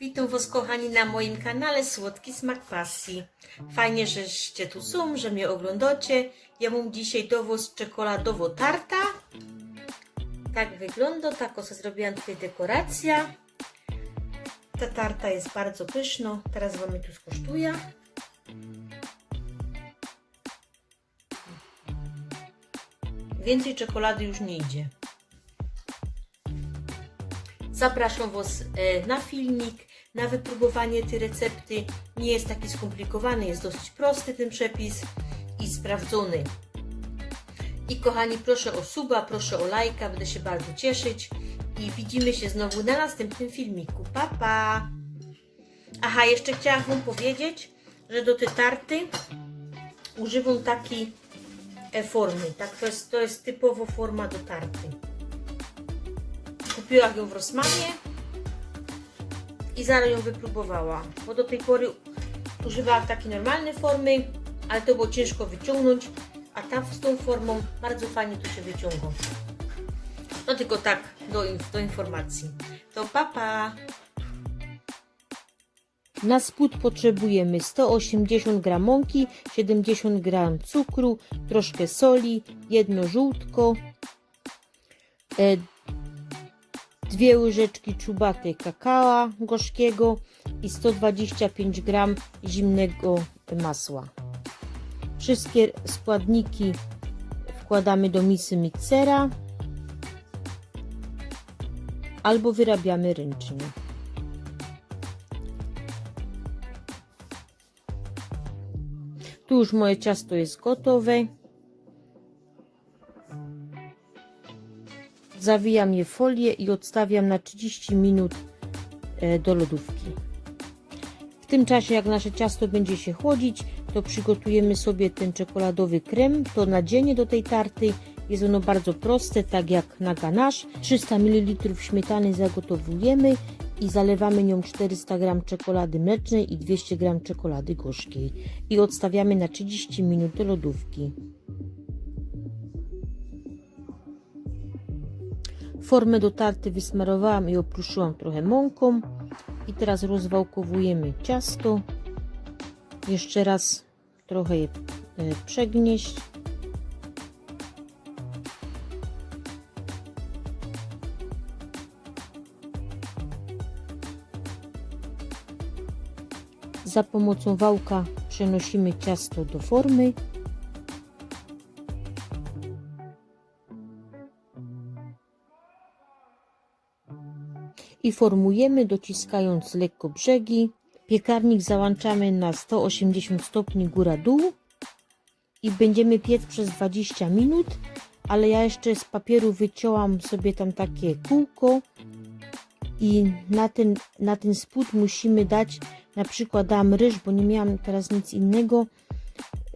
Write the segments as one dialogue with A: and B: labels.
A: Witam Was kochani na moim kanale Słodki Smak Pasji. Fajnie, żeście tu są, że mnie oglądacie. Ja mam dzisiaj do Was czekoladowo tarta. Tak wygląda, tak oso zrobiłam tutaj dekoracja. Ta tarta jest bardzo pyszna. Teraz Wam tu skosztuję. Więcej czekolady już nie idzie. Zapraszam Was e, na filmik, na wypróbowanie tej recepty. Nie jest taki skomplikowany, jest dosyć prosty ten przepis i sprawdzony. I kochani, proszę o suba, proszę o lajka, będę się bardzo cieszyć. I widzimy się znowu na następnym filmiku. Pa, pa! Aha, jeszcze chciałam Wam powiedzieć, że do tej tarty używam takiej e, formy. Tak, to jest, to jest typowo forma do tarty. Kupiłam ją w Rossmanie i zaraz ją wypróbowała. Bo do tej pory używałam takiej normalnej formy, ale to było ciężko wyciągnąć, a ta z tą formą bardzo fajnie to się wyciąga. No tylko tak do, do informacji. To papa. Pa. Na spód potrzebujemy 180 g mąki, 70 g cukru, troszkę soli, jedno żółtko, e, dwie łyżeczki czubaty kakao gorzkiego i 125 g zimnego masła. Wszystkie składniki wkładamy do misy miksera albo wyrabiamy ręcznie. Tu już moje ciasto jest gotowe. Zawijam je w folię i odstawiam na 30 minut e, do lodówki. W tym czasie, jak nasze ciasto będzie się chłodzić, to przygotujemy sobie ten czekoladowy krem. To nadzienie do tej tarty jest ono bardzo proste, tak jak na ganache. 300 ml śmietany zagotowujemy i zalewamy nią 400 g czekolady mlecznej i 200 g czekolady gorzkiej. I odstawiamy na 30 minut do lodówki. Formę do tarty wysmarowałam i opruszyłam trochę mąką. I teraz rozwałkowujemy ciasto. Jeszcze raz trochę je e, przegnieść. Za pomocą wałka przenosimy ciasto do formy. I formujemy dociskając lekko brzegi. Piekarnik załączamy na 180 stopni góra-dół i będziemy piec przez 20 minut, ale ja jeszcze z papieru wyciąłam sobie tam takie kółko i na ten, na ten spód musimy dać, na przykład dam ryż, bo nie miałam teraz nic innego,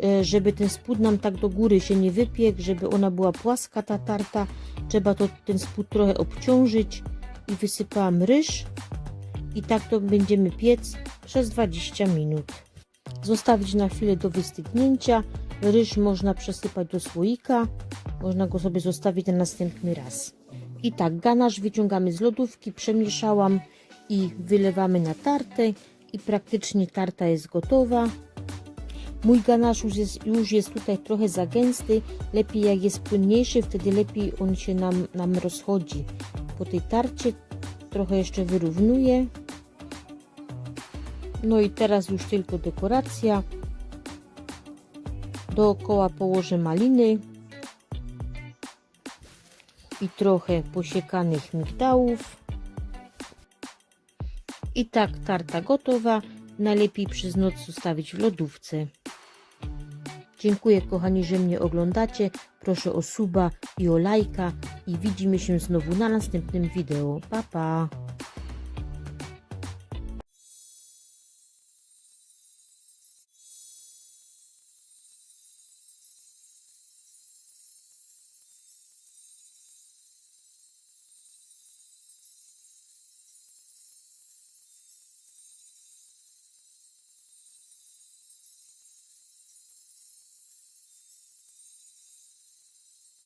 A: e, żeby ten spód nam tak do góry się nie wypiekł, żeby ona była płaska ta tarta, trzeba to ten spód trochę obciążyć i wysypałam ryż i tak to będziemy piec przez 20 minut. Zostawić na chwilę do wystygnięcia. Ryż można przesypać do słoika. Można go sobie zostawić na następny raz. I tak, ganasz wyciągamy z lodówki, przemieszałam i wylewamy na tartę i praktycznie tarta jest gotowa. Mój ganasz już jest, już jest tutaj trochę za gęsty. Lepiej jak jest płynniejszy, wtedy lepiej on się nam, nam rozchodzi. Po tej tarcie trochę jeszcze wyrównuję. No i teraz już tylko dekoracja. Dookoła położę maliny i trochę posiekanych migdałów. I tak tarta gotowa. Najlepiej przez noc zostawić w lodówce. Dziękuję kochani, że mnie oglądacie. Proszę o suba i o lajka i widzimy się znowu na następnym wideo. Pa pa!